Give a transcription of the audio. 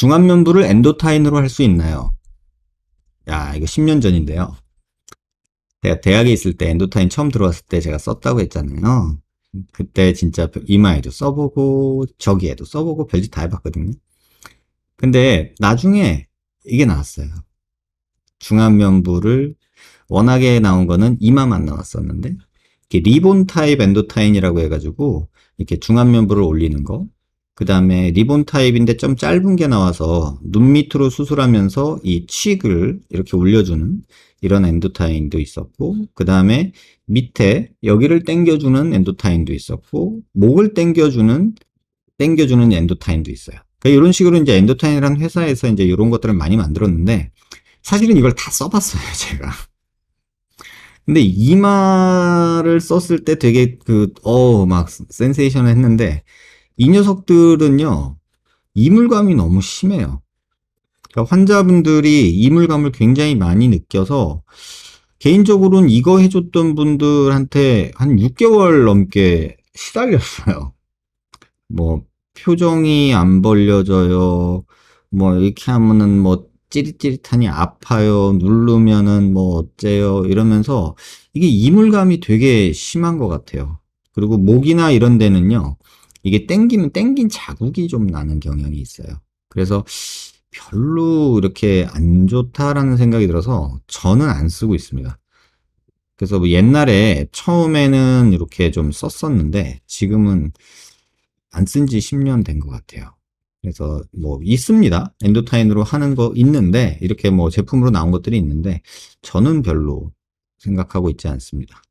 중안면부를 엔도타인으로 할 수 있나요? 야, 이거 10년 전인데요. 제가 대학에 있을 때 엔도타인 처음 들어왔을 때 제가 썼다고 했잖아요. 그때 진짜 이마에도 써보고 저기에도 써보고 별짓 다 해봤거든요. 근데 나중에 이게 나왔어요. 중안면부를 워낙에 나온 거는 이마만 나왔었는데 리본 타입 엔도타인이라고 해가지고 이렇게 중안면부를 올리는 거. 그 다음에 리본 타입인데 좀 짧은 게 나와서 눈 밑으로 수술하면서 이 칙을 이렇게 올려주는 이런 엔도타인도 있었고, 그 다음에 밑에 여기를 당겨주는 엔도타인도 있었고, 목을 당겨주는, 당겨주는 엔도타인도 있어요. 그러니까 이런 식으로 이제 엔도타인이라는 회사에서 이제 이런 것들을 많이 만들었는데, 사실은 이걸 다 써봤어요, 제가. 근데 이마를 썼을 때 되게 그, 어, 막 센세이션 했는데, 이 녀석들은요, 이물감이 너무 심해요. 그러니까 환자분들이 이물감을 굉장히 많이 느껴서, 개인적으로는 이거 해줬던 분들한테 한 6개월 넘게 시달렸어요. 뭐, 표정이 안 벌려져요. 뭐, 이렇게 하면은 뭐, 찌릿찌릿하니 아파요. 누르면은 뭐, 어째요. 이러면서, 이게 이물감이 되게 심한 것 같아요. 그리고 목이나 이런 데는요, 이게 땡기면 땡긴 자국이 좀 나는 경향이 있어요. 그래서 별로 이렇게 안 좋다라는 생각이 들어서 저는 안 쓰고 있습니다. 그래서 뭐 옛날에 처음에는 이렇게 좀 썼었는데 지금은 안 쓴 지 10년 된 것 같아요. 그래서 뭐 있습니다. 엔도타인으로 하는 거 있는데 이렇게 뭐 제품으로 나온 것들이 있는데 저는 별로 생각하고 있지 않습니다.